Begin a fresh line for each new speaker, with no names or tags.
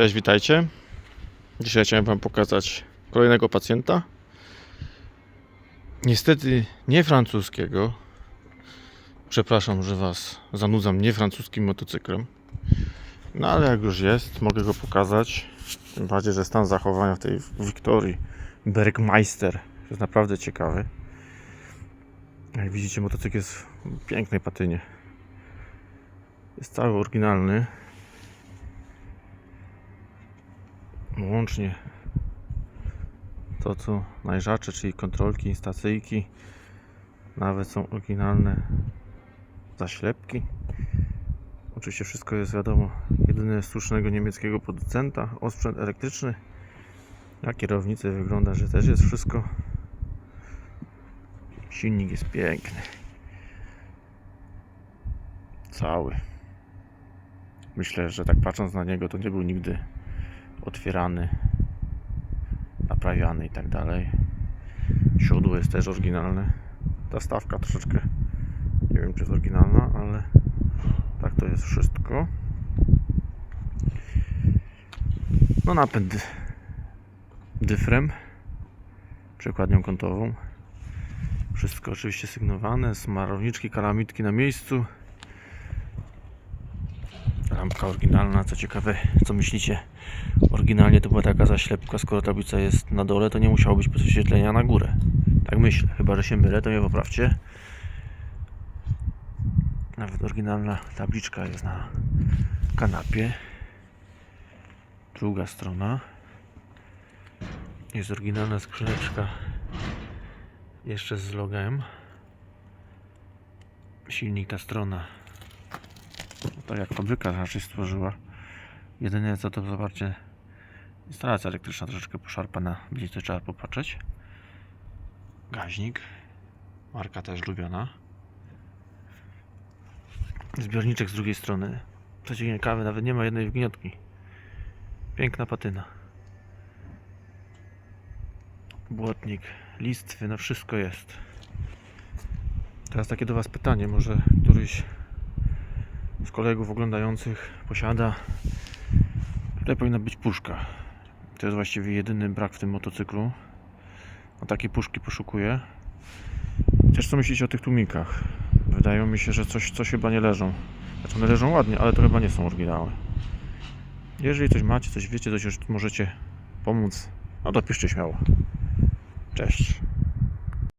Cześć, witajcie. Dzisiaj chciałem Wam pokazać kolejnego pacjenta. Niestety nie francuskiego. Przepraszam, że Was zanudzam nie francuskim motocyklem. No ale jak już jest, mogę go pokazać. Tym bardziej, że stan zachowania w tej Wiktorii Bergmeister jest naprawdę ciekawy. Jak widzicie, motocykl jest w pięknej patynie. Jest cały oryginalny. Łącznie to co najrzadsze, czyli kontrolki, stacyjki, nawet są oryginalne zaślepki. Oczywiście wszystko jest wiadomo jedynie słusznego niemieckiego producenta, osprzęt elektryczny. Na kierownicy wygląda, że też jest wszystko. Silnik jest piękny. Cały. Myślę, że tak patrząc na niego, to nie był nigdy otwierany, naprawiany i tak dalej. Siodło jest też oryginalne. Ta stawka troszeczkę nie wiem czy jest oryginalna, ale tak to jest wszystko. No napęd dyfrem, przekładnią kątową. Wszystko oczywiście sygnowane, smarowniczki, kalamitki na miejscu. Lampka oryginalna, co ciekawe, co myślicie? Oryginalnie to była taka zaślepka, skoro tablica jest na dole, to nie musiało być prześwietlenia na górę. Tak myślę, chyba że się mylę, to mnie poprawcie. Nawet oryginalna tabliczka jest na kanapie. Druga strona. Jest oryginalna skrzyneczka jeszcze z logem. Silnik ta strona tak jak fabryka raczej stworzyła. Jedyne co to zobaczcie, instalacja elektryczna troszeczkę poszarpana, będzie to trzeba popatrzeć. Gaźnik, marka też lubiona. Zbiorniczek z drugiej strony. Co ciekawe, nawet nie ma jednej wgniotki. Piękna patyna. Błotnik, listwy, no wszystko jest. Teraz takie do Was pytanie, może któryś z kolegów oglądających posiada. Tutaj powinna być puszka. To jest właściwie jedyny brak w tym motocyklu. A takiej puszki poszukuję. Też co myślicie o tych tłumikach? Wydają mi się, że coś, coś chyba nie leżą. Znaczy one leżą ładnie, ale to chyba nie są oryginały. Jeżeli coś macie, coś wiecie, coś już możecie pomóc, no to piszcie śmiało. Cześć.